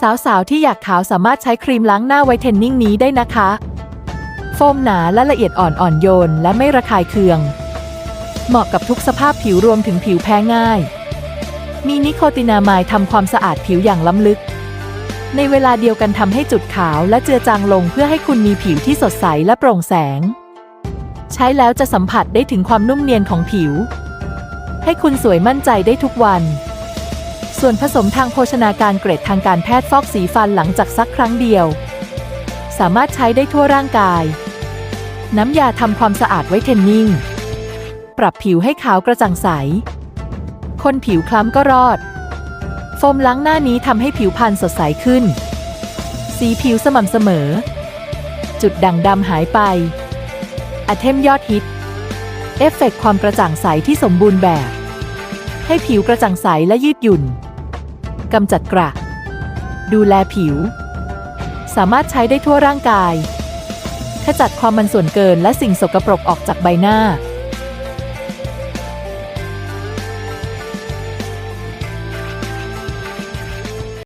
สาวๆ ที่อยากขาวสามารถใช้ครีมล้างหน้าไวท์เทนนิ่งนี้ได้นะคะ โฟมหนาและละเอียดอ่อนอ่อนโยน และไม่ระคายเคือง เหมาะกับทุกสภาพผิวรวมถึงผิวแพ้ง่าย มีนิโคตินามายทำความสะอาดผิวอย่างล้ำลึก ในเวลาเดียวกันทำให้จุดขาวและเจือจางลงเพื่อให้คุณมีผิวที่สดใสและโปร่งแสง ใช้แล้วจะสัมผัสได้ถึงความนุ่มเนียนของผิว ให้คุณสวยมั่นใจได้ทุกวัน ส่วนผสมทางโภชนาการเกรดทางการแพทย์ฟอกสีฟันหลังจากซักครั้งเดียว สามารถใช้ได้ทั่วร่างกาย น้ำยาทำความสะอาดไว้เทนนิ่ง ปรับผิวให้ขาวกระจ่างใส คนผิวคล้ำก็รอด โฟมล้างหน้านี้ทำให้ผิวพรรณสดใสขึ้น สีผิวสม่ำเสมอ จุดด่างดำหายไปอเทมยอดฮิต เอฟเฟกต์ความกระจ่างใสที่สมบูรณ์แบบ ให้ผิวกระจ่างใสและยืดหยุ่น กำจัดกระ ดูแลผิว สามารถใช้ได้ทั่วร่างกาย ขจัดความมันส่วนเกินและสิ่งสกปรกออกจากใบหน้า